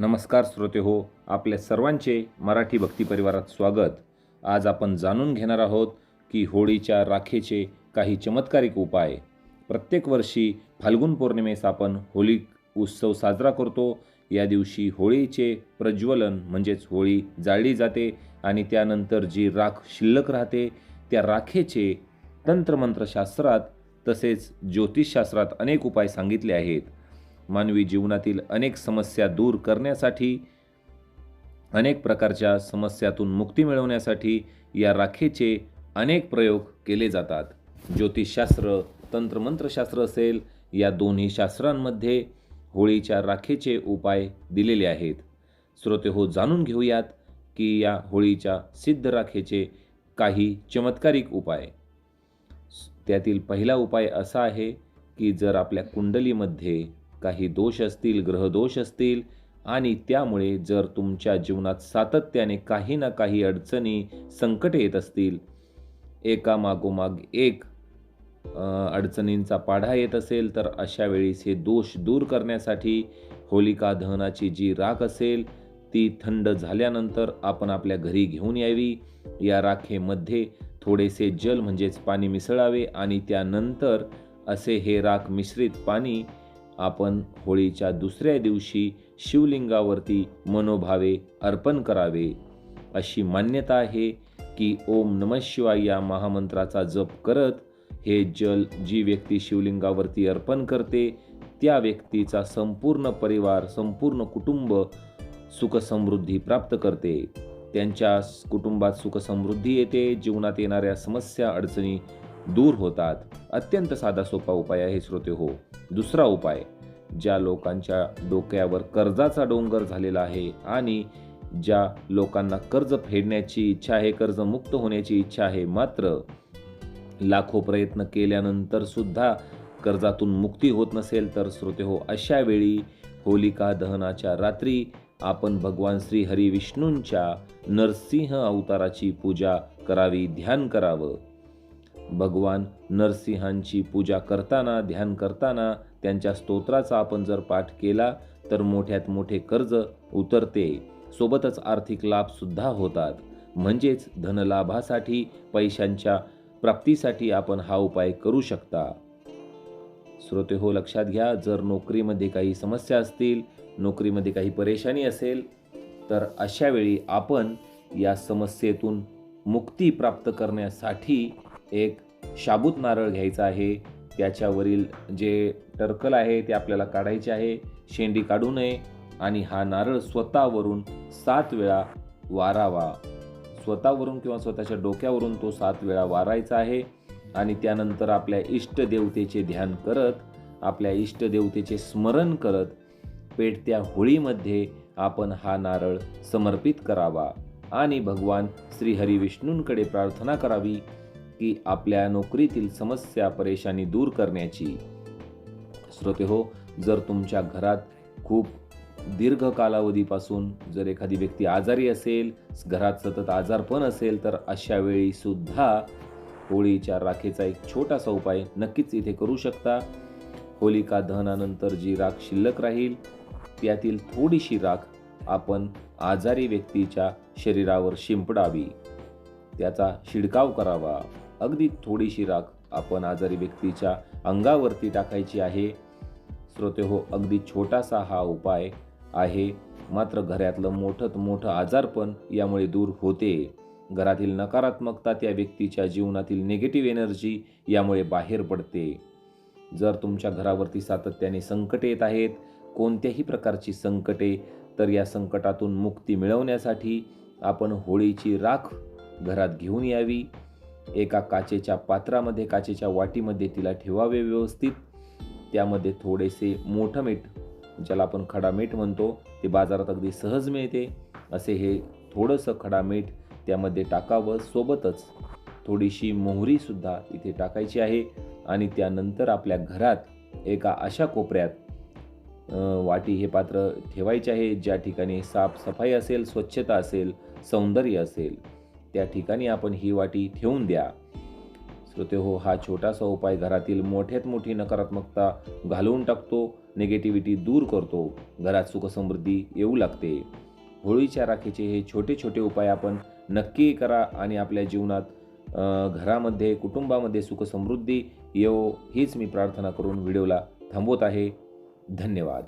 नमस्कार श्रोते हो आपल्या सर्वांचे मराठी भक्ती परिवारात स्वागत. आज आपण जाणून घेणार आहोत की होळीच्या राखेचे काही चमत्कारिक उपाय. प्रत्येक वर्षी फाल्गुन पौर्णिमेस आपण होळी उत्सव साजरा करतो. या दिवशी होळीचे प्रज्वलन म्हणजेच होळी जाळली जाते आणि त्यानंतर जी राख शिल्लक राहते त्या राखेचे तंत्रमंत्रशास्त्रात तसेच ज्योतिषशास्त्रात अनेक उपाय सांगितले आहेत. मानवी जीवनातील अनेक समस्या दूर करण्यासाठी अनेक प्रकारच्या समस्यातून मुक्ती मिळवण्यासाठी या राखेचे अनेक प्रयोग केले जातात. ज्योतिषशास्त्र तंत्रमंत्रशास्त्र असेल या दोन्ही शास्त्रांमध्ये होळीच्या राखेचे उपाय दिलेले आहेत. श्रोते हो जाणून घेऊयात की या होळीच्या सिद्ध राखेचे काही चमत्कारिक उपाय. त्यातील पहिला उपाय असा आहे की जर आपल्या कुंडलीमध्ये काही दोष असतील ग्रहदोष असतील आणि त्यामुळे जर तुमच्या जीवनात सातत्याने काही ना काही अडचणी संकटे येत असतील एका मागोमाग एक अडचणींचा पाढा येत असेल तर अशा वेळीस हे दोष दूर करण्यासाठी होलिका दहनाची जी राख असेल ती थंड झाल्यानंतर आपण आपल्या घरी घेऊन यावी. या राखेमध्ये थोडेसे जल म्हणजेच पाणी मिसळावे आणि त्यानंतर असे हे राख मिश्रित पाणी आपण होळीच्या दुसऱ्या दिवशी शिवलिंगावरती मनोभावे अर्पण करावे. अशी मान्यता आहे की ओम नम शिवाय या महामंत्राचा जप करत हे जल जी व्यक्ती शिवलिंगावरती अर्पण करते त्या व्यक्तीचा संपूर्ण परिवार संपूर्ण कुटुंब सुखसमृद्धी प्राप्त करते. त्यांच्या कुटुंबात सुखसमृद्धी येते जीवनात येणाऱ्या समस्या अडचणी दूर होतात. अत्यंत साधा सोपा उपाय आहे श्रोते हो. दुसरा उपाय ज्या लोकांच्या डोक्यावर कर्जाचा डोंगर झालेला आहे आणि ज्या लोकांना कर्ज फेडण्याची इच्छा आहे कर्जमुक्त होण्याची इच्छा आहे मात्र लाखो प्रयत्न केल्यानंतर सुद्धा कर्जातून मुक्ती होत नसेल तर श्रोते हो अशा वेळी होलिका दहनाच्या रात्री आपण भगवान श्री हरी विष्णूंच्या नरसिंह अवताराची पूजा करावी ध्यान करावं. भगवान नरसिंहांची पूजा करताना ध्यान करताना त्यांच्या स्तोत्राचा आपण जर पाठ केला तर मोठ्यात मोठे कर्ज उतरते. सोबतच आर्थिक लाभसुद्धा होतात. म्हणजेच धनलाभासाठी पैशांच्या प्राप्तीसाठी आपण हा उपाय करू शकता. श्रोते हो लक्षात घ्या जर नोकरीमध्ये काही समस्या असतील नोकरीमध्ये काही परेशानी असेल तर अशावेळी आपण या समस्येतून मुक्ती प्राप्त करण्यासाठी एक शाबूत नारळ घ्यायचा आहे. त्याच्यावरील जे टर्कल आहे ते आपल्याला काढायचे आहे. शेंडी काढू नये आणि हा नारळ स्वतःवरून सात वेळा वारावा. स्वतःवरून किंवा स्वतःच्या डोक्यावरून तो सात वेळा वारायचा आहे. आणि त्यानंतर आपल्या इष्टदेवतेचे ध्यान करत आपल्या इष्टदेवतेचे स्मरण करत पेटत्या होळीमध्ये आपण हा नारळ समर्पित करावा. आणि भगवान श्री विष्णूंकडे प्रार्थना करावी. की आपल्या नोकरीतील समस्या परेशानी दूर करण्याची. श्रोते हो जर तुमच्या घरात खूप दीर्घ कालावधीपासून जर एखादी व्यक्ती आजारी असेल घरात सतत आजारपण असेल तर अशा वेळी सुद्धा होळीच्या राखेचा एक छोटासा उपाय नक्कीच इथे करू शकता. होलिका दहनानंतर जी राख शिल्लक राहील त्यातील थोडीशी राख आपण आजारी व्यक्तीच्या शरीरावर शिंपडावी. त्याचा शिडकाव करावा. अगदी थोडीशी राख आपण आजारी व्यक्तीच्या अंगावरती टाकायची आहे. श्रोते हो अगदी छोटासा हा उपाय आहे. मात्र घरातलं मोठं मोठं आजारपण यामुळे दूर होते. घरातील नकारात्मकता त्या व्यक्तीच्या जीवनातील निगेटिव्ह एनर्जी यामुळे बाहेर पडते. जर तुमच्या घरावरती सातत्याने संकटे येत आहेत कोणत्याही प्रकारची संकटे तर या संकटातून मुक्ती मिळवण्यासाठी आपण होळीची राख घरात घेऊन यावी. एका काचेच्या पात्रामध्ये काचेच्या वाटीमध्ये तिला ठेवावे व्यवस्थित. त्यामध्ये थोडेसे मोठं मीठ ज्याला आपण खडा मीठ म्हणतो ते बाजारात अगदी सहज मिळते. असे हे थोडंसं खडा मीठ त्यामध्ये टाकावं सोबतच. थोडीशी मोहरीसुद्धा इथे टाकायची आहे आणि त्यानंतर आपल्या घरात एका अशा कोपऱ्यात वाटी हे पात्र ठेवायचे आहे. ज्या ठिकाणी साफसफाई असेल स्वच्छता असेल सौंदर्य असेल. त्या ठिकाणी आपण ही वाटी ठेवून द्या. श्रोते हो हा छोटासा उपाय घरातील मोठ्यात मोठी नकारात्मकता घालवून टाकतो निगेटिव्हिटी दूर करतो घरात सुखसमृद्धी येऊ लागते. होळीच्या राखेचे हे छोटे छोटे उपाय आपण नक्की करा आणि आपल्या जीवनात घरामध्ये कुटुंबामध्ये सुखसमृद्धी येवो हीच मी प्रार्थना करून व्हिडिओला थांबवत आहे. धन्यवाद.